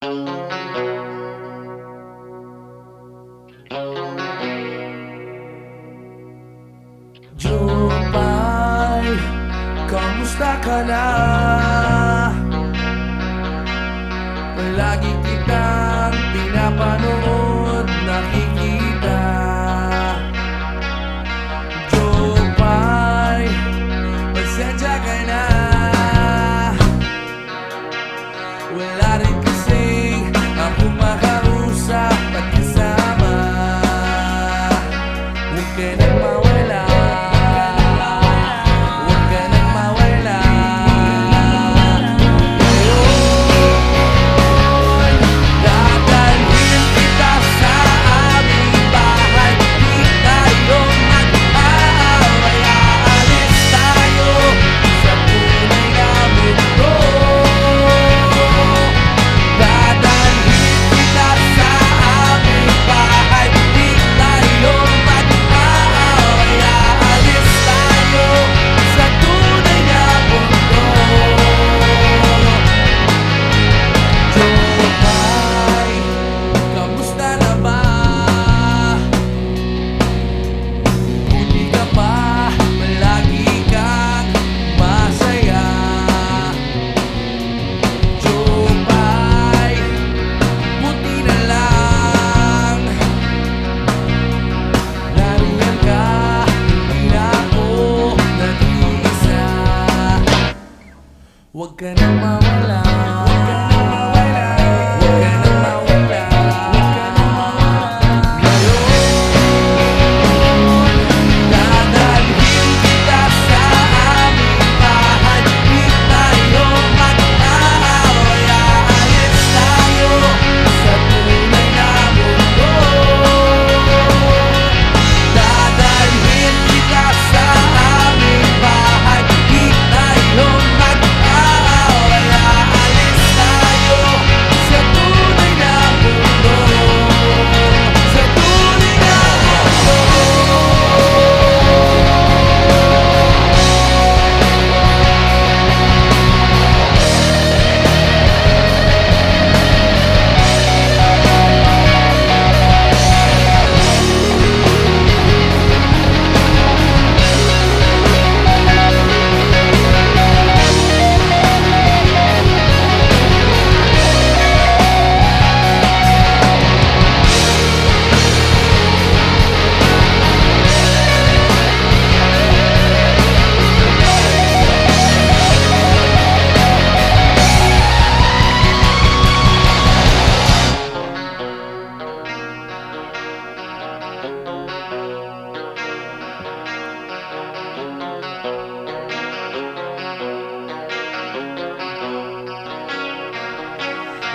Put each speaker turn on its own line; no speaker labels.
Jupay, kamusta ka na? Palagi kitang pinapanood Huwag ka nang mawala.